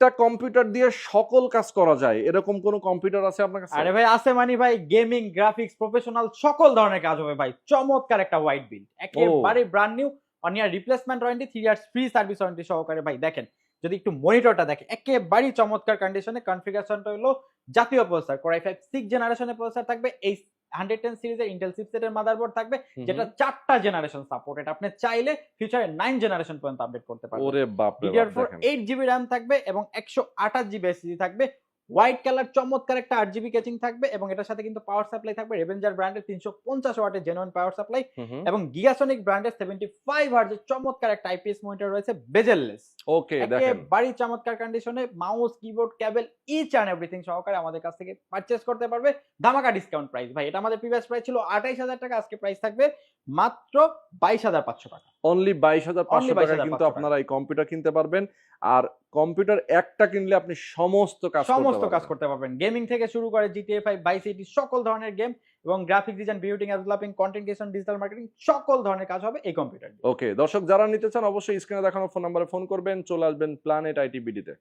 একটা কম্পিউটার দিয়ে সকল কাজ করা যায়। এরকম কোন কম্পিউটার আছে আপনার কাছে? আরে ভাই আছে মানে ভাই গেমিং গ্রাফিক্স প্রফেশনাল সকল ধরনের কাজ হবে ভাই। চমৎকার একটা হোয়াইট বিল একেবারে brand new one year replacement warranty three years free service warranty সহকারে ভাই দেখেন যদি একটু মনিটরটা দেখে একেবারেই চমৎকার কন্ডিশনে কনফিগারেশনটা হলো জাতীয় প্রসেসর কোর ফাইভ সিক্স জেনারেশনের প্রসেসর থাকবে এই হান্ড্রেড টেন সিরিজের ইন্টেল চিপসেটের মাদারবোর্ড থাকবে যেটা চারটা জেনারেশন সাপোর্ট এটা আপনি চাইলে ফিউচারে নাইন জেনারেশন পর্যন্ত আপডেট করতে পারবেন। ওরে বাপ রে DDR four eight GB RAM থাকবে এবং একশো আঠাশ জিবি এসএসডি থাকবে। হোয়াইট কালার চমৎকার একটা আট জিবি কেচিং থাকবে এবং এটার সাথে কিন্তু পাওয়ার সাপ্লাই থাকবে। রেভেঞ্জার ব্র্যান্ডের তিনশো পঞ্চাশ ওয়াটের জেনুইন পাওয়ার সাপ্লাই। এবং গিগাসনিক ব্র্যান্ডের সেভেন্টি ফাইভ হার্জের চমৎকার একটা আইপিএস মনিটর রয়েছে বেজেললেস ওকে একেবারেই চমৎকার কন্ডিশনে mouse keyboard cable each and everything সহকারে আমাদের কাছ থেকে পারচেস করতে পারবে। ধামাকা ডিসকাউন্ট প্রাইস ভাই এটা আমাদের প্রিভিয়াস প্রাইস ছিল আঠাইশ হাজার টাকা আজকে প্রাইস থাকবে মাত্র বাইশ হাজার পাঁচশো টাকা। অনলি বাইশ হাজার পাঁচশো টাকা কিন্তু আপনারা এই কম্পিউটার কিনতে পারবেন। আর কম্পিউটার একটা কিনলে আপনি সমস্ত কাজ সমস্ত কাজ করতে পারবেন। গেমিং থেকে শুরু করে জিটিএ ফাইভ বাইস সিটি সকল ধরনের গেম এবং graphic design বিউটিং developing content creation digital marketing সকল ধরনের কাজ হবে এই কম্পিউটার ওকে দর্শক যারা নিতে চান অবশ্যই স্ক্রিনে দেখানো ফোন নাম্বারে ফোন করবেন। চলে আসবেন প্ল্যানেট আইটি বিডিতে